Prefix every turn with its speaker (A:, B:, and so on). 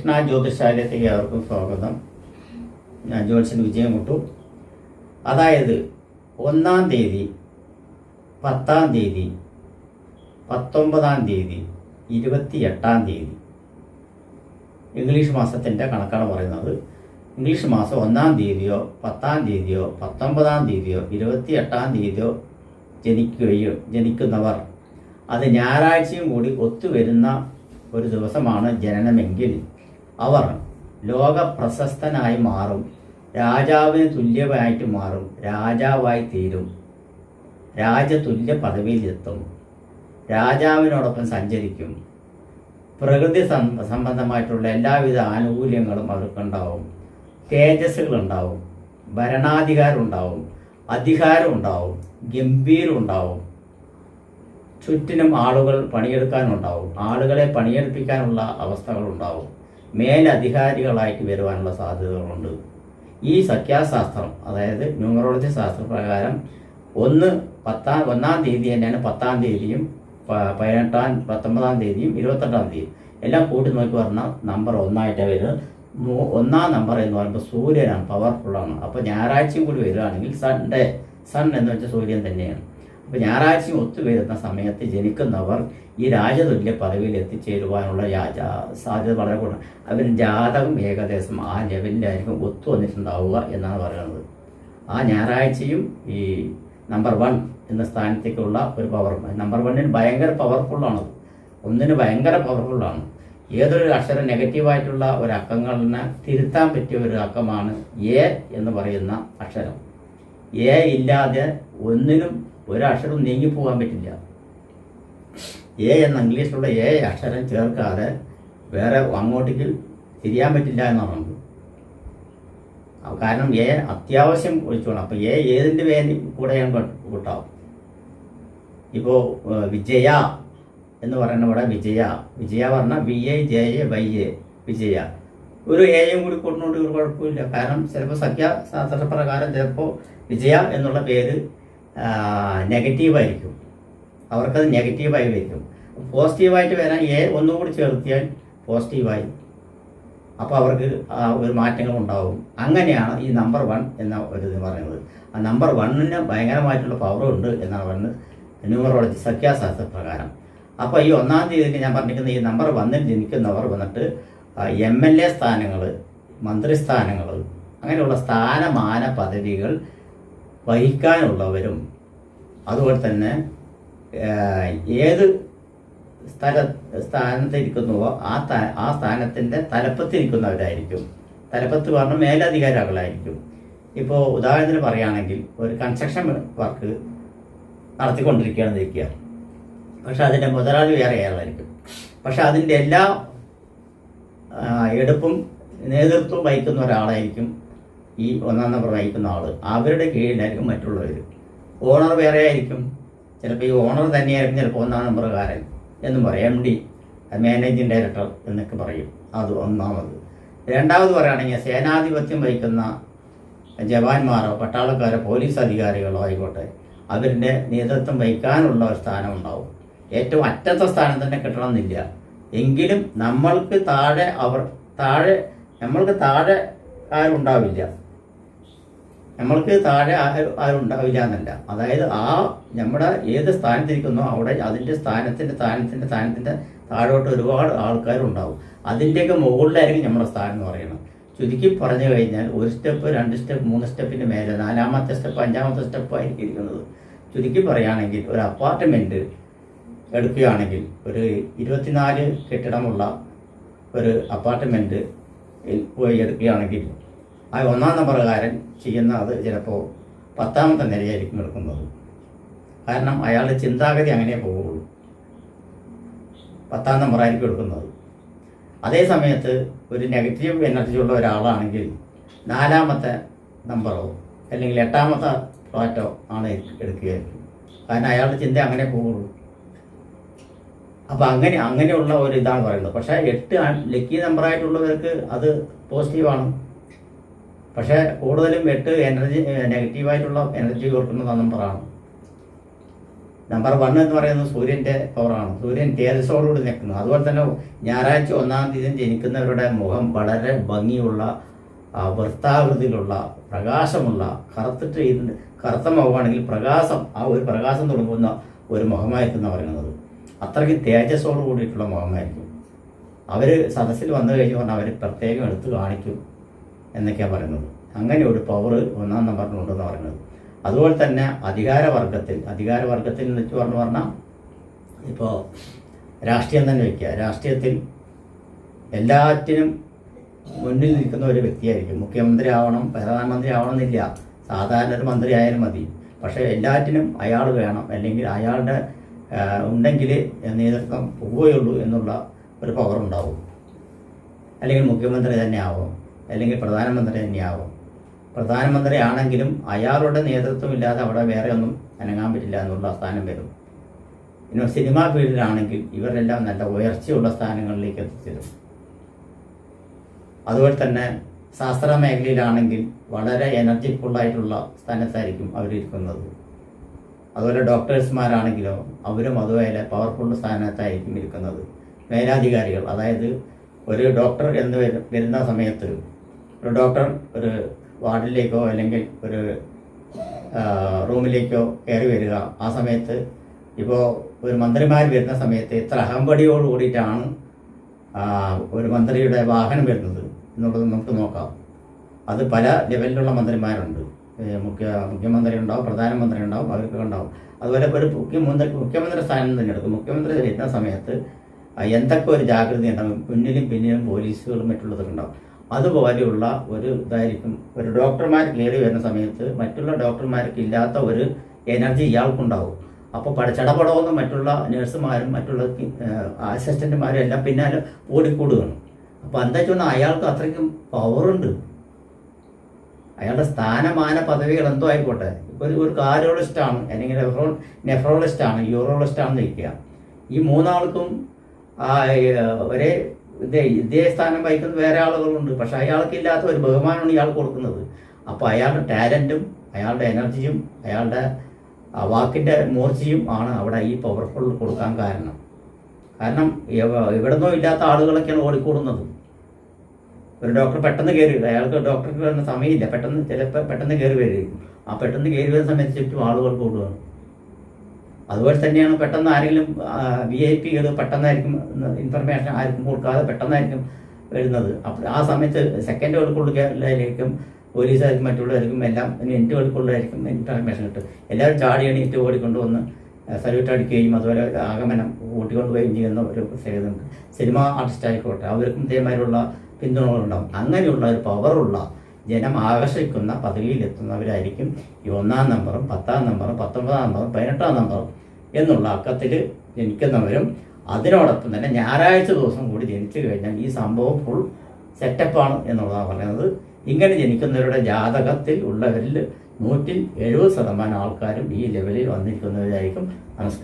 A: കൃഷ്ണ ജ്യോതിഷാലയത്തേക്ക് ഏവർക്കും സ്വാഗതം. ഞാൻ ജ്യോത്സ്യൻ വിജയം മുട്ടു അതായത് ഒന്നാം തീയതി പത്താം തീയതി പത്തൊമ്പതാം തീയതി ഇരുപത്തി എട്ടാം തീയതി. ഇംഗ്ലീഷ് മാസത്തിന്റെ കണക്കാണ് പറയുന്നത്. ഇംഗ്ലീഷ് മാസം ഒന്നാം തീയതിയോ പത്താം തീയതിയോ പത്തൊമ്പതാം തീയതിയോ ഇരുപത്തി എട്ടാം തീയതിയോ ജനിക്കുകയോ ജനിക്കുന്നവർ. അത് ഞായറാഴ്ചയും കൂടി ഒത്തുവരുന്ന ഒരു ദിവസമാണ് ജനനമെങ്കിൽ അവർ ലോക പ്രശസ്തനായി മാറും. രാജാവിന് തുല്യമായിട്ട് മാറും. രാജാവായി തീരും. രാജതുല്യ പദവിയിലെത്തും. രാജാവിനോടൊപ്പം സഞ്ചരിക്കും. പ്രകൃതി സംബന്ധമായിട്ടുള്ള എല്ലാവിധ ആനുകൂല്യങ്ങളും അവർക്കുണ്ടാവും. തേജസ്സുകളുണ്ടാവും. ഭരണാധികാരം ഉണ്ടാവും അധികാരം ഉണ്ടാവും ഗംഭീരം ഉണ്ടാവും ചുറ്റിനും ആളുകൾ പണിയെടുക്കാനുണ്ടാവും. ആളുകളെ പണിയെടുപ്പിക്കാനുള്ള അവസ്ഥകളുണ്ടാവും. മേലധികാരികളായിട്ട് വരുവാനുള്ള സാധ്യതകളുണ്ട്. ഈ സഖ്യാശാസ്ത്രം അതായത് ന്യൂമറോളജി ശാസ്ത്ര പ്രകാരം ഒന്ന് പത്താം ഒന്നാം തീയതി തന്നെയാണ് പത്താം തീയതിയും പതിനെട്ടാം പത്തൊമ്പതാം തീയതിയും ഇരുപത്തെട്ടാം തീയതി എല്ലാം കൂട്ടി നോക്കി പറഞ്ഞാൽ നമ്പർ ഒന്നായിട്ടാണ് വരുന്നത്. ഒന്നാം നമ്പർ എന്ന് പറയുമ്പോൾ സൂര്യനാണ് പവർഫുള്ളാണ് അപ്പോൾ ഞായറാഴ്ചയും കൂടി വരികയാണെങ്കിൽ സൺഡേ സൺ എന്ന് വെച്ചാൽ സൂര്യൻ തന്നെയാണ്. അപ്പോൾ ഞായറാഴ്ചയും ഒത്തുവരുന്ന സമയത്ത് ജനിക്കുന്നവർ ഈ രാജതുല്യ പദവിയിൽ എത്തിച്ചേരുവാനുള്ള സാധ്യത വളരെ കൂടുതൽ അവർ ജാതകം ഏകദേശം ആ ലെവലിലായിരിക്കും ഒത്തു വന്നിട്ടുണ്ടാവുക എന്നാണ് പറയുന്നത്. ആ ഞായറാഴ്ചയും ഈ നമ്പർ വൺ എന്ന സ്ഥാനത്തേക്കുള്ള ഒരു പവർ നമ്പർ വണ്ണിന് ഭയങ്കര പവർഫുള്ളാണ് ഒന്നിന് ഭയങ്കര പവർഫുള്ളാണ് ഏതൊരു അക്ഷരം നെഗറ്റീവായിട്ടുള്ള ഒരു അക്കങ്ങളിനെ തിരുത്താൻ പറ്റിയ ഒരു അക്കമാണ് എ എന്ന് പറയുന്ന അക്ഷരം. എ ഇല്ലാതെ ഒന്നിനും ഒരു അക്ഷരം നീങ്ങിപ്പോകാൻ പറ്റില്ല. എ എന്ന ഇംഗ്ലീഷിലുള്ള എ അക്ഷരം ചേർക്കാതെ വേറെ അങ്ങോട്ടേക്ക് തിരിയാൻ പറ്റില്ല എന്നാണ് കാരണം എ അത്യാവശ്യം ഒഴിച്ചോണം. അപ്പോൾ എ ഏതിന്റെ പേരിൽ കൂടെ ഞാൻ കൂട്ടാവും. ഇപ്പോൾ വിജയ എന്ന് പറയുന്ന ഇവിടെ വിജയ. വിജയ പറഞ്ഞാൽ V A J A Y A Vijaya. ഒരു എയും കൂടി കൂട്ടുന്നുണ്ട് ഒരു കുഴപ്പമില്ല. കാരണം ചിലപ്പോൾ സഖ്യ ശാസ്ത്രപ്രകാരം ചിലപ്പോൾ വിജയ എന്നുള്ള പേര് നെഗറ്റീവായിരിക്കും. അവർക്കത് നെഗറ്റീവായി വരും പോസിറ്റീവായിട്ട് വരാൻ എ ഒന്നും കൂടി ചേർത്തിയാൽ പോസിറ്റീവായി. അപ്പോൾ അവർക്ക് ഒരു മാറ്റങ്ങൾ ഉണ്ടാവും. അങ്ങനെയാണ് ഈ നമ്പർ വൺ എന്ന ഒരു ഇത് പറയുന്നത്. ആ നമ്പർ വണ്ണിന് ഭയങ്കരമായിട്ടുള്ള പവർ ഉണ്ട് എന്നാണ് പറയുന്നത് ന്യൂമറോളജി സഖ്യാശാസ്ത്ര പ്രകാരം. അപ്പോൾ ഈ ഒന്നാം തീയതിക്ക് ഞാൻ പറഞ്ഞിരിക്കുന്ന ഈ നമ്പർ വന്നിൽ ജനിക്കുന്നവർ വന്നിട്ട് എം എൽ എ സ്ഥാനങ്ങൾ മന്ത്രിസ്ഥാനങ്ങൾ അങ്ങനെയുള്ള സ്ഥാനമാന പദവികൾ വഹിക്കാനുള്ളവരും അതുപോലെ തന്നെ ഏത് സ്ഥല സ്ഥാനത്തിരിക്കുന്നുവോ ആ ആ സ്ഥാനത്തിന്റെ തലപ്പത്തിരിക്കുന്നവരായിരിക്കും. തലപ്പത്ത് പറഞ്ഞ മേലധികാരികളായിരിക്കും. ഇപ്പോൾ ഉദാഹരണത്തിന് പറയുകയാണെങ്കിൽ ഒരു കൺസ്ട്രക്ഷൻ വർക്ക് നടത്തിക്കൊണ്ടിരിക്കുകയാണെന്ന് ഇരിക്കുക പക്ഷെ അതിന്റെ മുതലാളി വേറെ ആളായിരിക്കും. പക്ഷെ അതിന്റെ എല്ലാ എടുപ്പും നേതൃത്വം വഹിക്കുന്ന ഒരാളായിരിക്കും ഈ ഒന്നാം നമ്പർ നയിക്കുന്ന ആൾ അവരുടെ കീഴിലായിരിക്കും മറ്റുള്ളവർ ഓണർ വേറെ ആയിരിക്കും. ചിലപ്പോൾ ഈ ഓണർ തന്നെയായിരിക്കും ചിലപ്പോൾ ഒന്നാം നമ്പറുകാരൻ എന്നും പറയും എം ഡി മാനേജിങ് ഡയറക്ടർ എന്നൊക്കെ പറയും. അത് ഒന്നാമത്. രണ്ടാമത് പറയുകയാണെങ്കിൽ സേനാധിപത്യം വഹിക്കുന്ന ജവാന്മാരോ പട്ടാളക്കാരോ പോലീസ് അധികാരികളോ ആയിക്കോട്ടെ അവരുടെ നേതൃത്വം വഹിക്കാനുള്ള ഒരു സ്ഥാനം ഉണ്ടാവും. ഏറ്റവും അറ്റത്തെ സ്ഥാനം തന്നെ കിട്ടണമെന്നില്ല. എങ്കിലും നമ്മൾക്ക് താഴെ അവർ താഴെ നമ്മൾക്ക് താഴെ ആരുണ്ടാവില്ല നമ്മൾക്ക് താഴെ ആരും ആരും ഉണ്ടാവില്ല എന്നല്ല അതായത് ആ നമ്മുടെ ഏത് സ്ഥാനത്തിരിക്കുന്നോ അവിടെ അതിന്റെ സ്ഥാനത്തിന്റെ സ്ഥാനത്തിന്റെ സ്ഥാനത്തിന്റെ താഴോട്ട് ഒരുപാട് ആൾക്കാരുണ്ടാവും. അതിന്റെയൊക്കെ മുകളിലായിരിക്കും നമ്മുടെ സ്ഥാനം എന്ന് പറയുന്നത്. ചുരുക്കി പറഞ്ഞു കഴിഞ്ഞാൽ ഒരു സ്റ്റെപ്പ് രണ്ട് സ്റ്റെപ്പ് മൂന്ന് സ്റ്റെപ്പിന്റെ മേലെ നാലാമത്തെ സ്റ്റെപ്പ് അഞ്ചാമത്തെ സ്റ്റെപ്പ് ആയിരിക്കും ഇരിക്കുന്നത്. ചുരുക്കി പറയുകയാണെങ്കിൽ ഒരു അപ്പാർട്ട്മെന്റ് എടുക്കുകയാണെങ്കിൽ ഒരു ഇരുപത്തിനാല് കെട്ടിടമുള്ള ഒരു അപ്പാർട്ട്മെന്റ് പോയി എടുക്കുകയാണെങ്കിൽ ആ ഒന്നാം നമ്പറുകാരൻ ചെയ്യുന്ന അത് ചിലപ്പോൾ പത്താമത്തെ നിലയായിരിക്കും എടുക്കുന്നത്. കാരണം അയാളുടെ ചിന്താഗതി അങ്ങനെ പോവുള്ളൂ പത്താം നമ്പറായിരിക്കും എടുക്കുന്നത്. അതേ സമയത്ത് ഒരു നെഗറ്റീവ് എനർജി ഉള്ള ഒരാളാണെങ്കിൽ നാലാമത്തെ നമ്പറോ അല്ലെങ്കിൽ എട്ടാമത്തെ ഫ്ലാറ്റോ ആണ് എടുക്കുകയായിരിക്കും. കാരണം അയാളുടെ ചിന്ത അങ്ങനെ പോവുള്ളൂ അപ്പം അങ്ങനെ അങ്ങനെയുള്ള ഒരു ഇതാണ് പറയുന്നത്. പക്ഷേ എട്ട് ലക്കി നമ്പറായിട്ടുള്ളവർക്ക് അത് പോസിറ്റീവാണ്. പക്ഷേ കൂടുതലും എട്ട് എനർജി നെഗറ്റീവായിട്ടുള്ള എനർജി കൊടുക്കുന്ന നമ്പറാണ് നമ്പർ വൺ എന്ന് പറയുന്നത് സൂര്യന്റെ പവറാണ് സൂര്യൻ തേജസ്സോടുകൂടി നിൽക്കുന്നത് അതുപോലെ തന്നെ ഞായറാഴ്ച ഒന്നാം തീയതി ജനിക്കുന്നവരുടെ മുഖം വളരെ ഭംഗിയുള്ള വൃത്താകൃതിയിലുള്ള പ്രകാശമുള്ള കറുത്തിട്ട് ഇതിന് കറുത്ത മുഖമാണെങ്കിൽ പ്രകാശം ആ ഒരു പ്രകാശം തുടങ്ങുന്ന ഒരു മുഖമായിരിക്കും എന്നാണ് പറയുന്നത്. അത്രയ്ക്ക് തേജസ്സോട് കൂടിയിട്ടുള്ള മുഖമായിരിക്കും. അവർ സദസ്സിൽ വന്നു കഴിഞ്ഞ് പറഞ്ഞാൽ അവർ പ്രത്യേകം എടുത്ത് കാണിക്കും. എന്നൊക്കെയാണ് പറയുന്നത്. അങ്ങനെ ഒരു പവർ ഒന്നാം നമ്പറിനുണ്ടെന്ന് പറയുന്നത്. അതുപോലെ തന്നെ അധികാരവർഗത്തിൽ അധികാരവർഗത്തിൽ വെച്ച് പറഞ്ഞു പറഞ്ഞാൽ ഇപ്പോൾ രാഷ്ട്രീയം തന്നെ വയ്ക്കുക. രാഷ്ട്രീയത്തിൽ എല്ലാറ്റിനും മുന്നിൽ നിൽക്കുന്ന ഒരു വ്യക്തിയായിരിക്കും. മുഖ്യമന്ത്രി ആവണം പ്രധാനമന്ത്രി ആവണമെന്നില്ല സാധാരണ ഒരു മന്ത്രി ആയാലും മതി. പക്ഷേ എല്ലാറ്റിനും അയാൾ വേണം. അല്ലെങ്കിൽ അയാളുടെ ഉണ്ടെങ്കിൽ നേതൃത്വം പോവുകയുള്ളൂ എന്നുള്ള ഒരു പവർ ഉണ്ടാവും. അല്ലെങ്കിൽ മുഖ്യമന്ത്രി തന്നെ ആവും. അല്ലെങ്കിൽ പ്രധാനമന്ത്രി തന്നെയാവും. ആവും പ്രധാനമന്ത്രി ആണെങ്കിലും അയാളുടെ നേതൃത്വം ഇല്ലാതെ അവിടെ വേറെ ഒന്നും അനങ്ങാൻ പറ്റില്ല എന്നുള്ള സ്ഥാനം വരും. പിന്നെ സിനിമാ ഫീൽഡിലാണെങ്കിൽ ഇവരെല്ലാം നല്ല ഉയർച്ചയുള്ള സ്ഥാനങ്ങളിലേക്ക് എത്തിച്ചേരും. അതുപോലെ തന്നെ ശാസ്ത്ര മേഖലയിലാണെങ്കിൽ വളരെ എനർജിഫുള്ളായിട്ടുള്ള സ്ഥാനത്തായിരിക്കും അവരിരിക്കുന്നത്. അതുപോലെ ഡോക്ടേഴ്സ്മാരാണെങ്കിലോ അവരും അതുപോലെ പവർഫുൾ സ്ഥാനത്തായിരിക്കും ഇരിക്കുന്നത്. മേലാധികാരികൾ അതായത് ഒരു ഡോക്ടർ എന്ന് വരുന്ന സമയത്ത് ഒരു ഡോക്ടർ ഒരു വാർഡിലേക്കോ അല്ലെങ്കിൽ ഒരു റൂമിലേക്കോ കയറി വരിക. ആ സമയത്ത് ഇപ്പോൾ ഒരു മന്ത്രിമാർ വരുന്ന സമയത്ത് എത്ര അഹമ്പടിയോട് കൂടിയിട്ടാണ് ഒരു മന്ത്രിയുടെ വാഹനം വരുന്നത് എന്നുള്ളത് നമുക്ക് നോക്കാം. അത് പല ലെവലിലുള്ള മന്ത്രിമാരുണ്ട്. മുഖ്യ മുഖ്യമന്ത്രി ഉണ്ടാവും പ്രധാനമന്ത്രി ഉണ്ടാവും. അവർക്ക് ഉണ്ടാവും അതുപോലെ ഒരു മുഖ്യമന്ത്രി മുഖ്യമന്ത്രി സ്ഥാനം തന്നെ എടുക്കും. മുഖ്യമന്ത്രി വരുന്ന സമയത്ത് എന്തൊക്കെ ഒരു ജാഗ്രത ഉണ്ടാവും? മുന്നിലും പിന്നിലും പോലീസുകളും മറ്റുള്ളതൊക്കെ ഉണ്ടാവും. അതുപോലെയുള്ള ഒരു ഇതായിരിക്കും. ഒരു ഡോക്ടർമാർ കയറി വരുന്ന സമയത്ത് മറ്റുള്ള ഡോക്ടർമാർക്ക് ഇല്ലാത്ത ഒരു എനർജി ഇയാൾക്കുണ്ടാവും. അപ്പോൾ പഠിച്ചടപടമൊന്നും മറ്റുള്ള നഴ്സുമാരും മറ്റുള്ള അസിസ്റ്റന്റുമാരും എല്ലാം പിന്നാലെ ഓടിക്കൂടുകയാണ്. അപ്പോൾ എന്താ വെച്ചാൽ അയാൾക്ക് അത്രയ്ക്കും പവറുണ്ട്. അയാളുടെ സ്ഥാനമാന പദവികൾ എന്തോ ആയിക്കോട്ടെ. ഒരു ഒരു കാർഡിയോളജിസ്റ്റാണ് അല്ലെങ്കിൽ നെഫ്രോ നെഫ്രോളജിസ്റ്റാണ് യൂറോളജിസ്റ്റാണെന്ന് നിൽക്കുക ഈ മൂന്നാൾക്കും ഒരേ ഇതേ ഇതേ സ്ഥാനം വഹിക്കുന്ന വേറെ ആളുകളുണ്ട്. പക്ഷെ അയാൾക്ക് ഇല്ലാത്ത ഒരു ബഹുമാനമാണ് ഇയാൾ കൊടുക്കുന്നത്. അപ്പോൾ അയാളുടെ ടാലന്റും അയാളുടെ എനർജിയും അയാളുടെ വാക്കിന്റെ മൂർച്ചയും ആണ് അവിടെ ഈ പവർഫുൾ കൊടുക്കാൻ കാരണം. കാരണം എവിടുന്നോ ഇല്ലാത്ത ആളുകളൊക്കെയാണ് ഓടിക്കൂടുന്നത്. ഒരു ഡോക്ടർ പെട്ടെന്ന് കയറി വരും. അയാൾക്ക് ഡോക്ടർക്ക് വരുന്ന സമയമില്ല. പെട്ടെന്ന് ചിലപ്പോൾ പെട്ടെന്ന് കയറി വരും. ആ പെട്ടെന്ന് കയറി വരുന്ന സമയത്ത് ചുറ്റും ആളുകൾ കൂടുകയാണ് അതുപോലെ തന്നെയാണ് പെട്ടെന്ന് ആരെങ്കിലും വി ഐ പികൾ പെട്ടെന്നായിരിക്കും ഇൻഫർമേഷൻ ആർക്കും കൊടുക്കാതെ പെട്ടെന്നായിരിക്കും വരുന്നത്. അപ്പോൾ ആ സമയത്ത് സെക്കൻഡുകൾക്കുള്ളിലായിരിക്കും പോലീസായിരിക്കും മറ്റുള്ളവർക്കും എല്ലാം മിനിറ്റുകൾക്കുള്ളതായിരിക്കും ഇൻഫർമേഷൻ കിട്ടും. എല്ലാവരും ചാടി എണീറ്റ് ഓടിക്കൊണ്ട് വന്ന് സല്യൂട്ട് അടിക്കുകയും അതുപോലെ ആഗമനം കൂട്ടിക്കൊണ്ടുപോവുകയും ചെയ്യുന്ന ഒരു പ്രത്യേകതയുണ്ട് സിനിമ ആർട്ടിസ്റ്റ് ആയിക്കോട്ടെ അവർക്കും ഇതേമാതിരിയുള്ള പിന്തുണകളുണ്ടാവും. അങ്ങനെയുള്ള ഒരു പവറുള്ള ജനം ആകർഷിക്കുന്ന പദവിയിലെത്തുന്നവരായിരിക്കും ഈ ഒന്നാം നമ്പറും പത്താം നമ്പറും പത്തൊമ്പതാം നമ്പറും പതിനെട്ടാം നമ്പറും എന്നുള്ള അക്കത്തിൽ ജനിക്കുന്നവരും അതിനോടൊപ്പം തന്നെ ഞായറാഴ്ച ദിവസം കൂടി ജനിച്ചു കഴിഞ്ഞാൽ ഈ സംഭവം ഫുൾ സെറ്റപ്പാണ് എന്നുള്ളതാണ് പറയുന്നത്. ഇങ്ങനെ ജനിക്കുന്നവരുടെ ജാതകത്തിൽ ഉള്ളവരിൽ നൂറ്റിൽ എഴുപത് ശതമാനം ആൾക്കാരും ഈ ലെവലിൽ വന്നിരിക്കുന്നവരായിരിക്കും. നമസ്കാരം.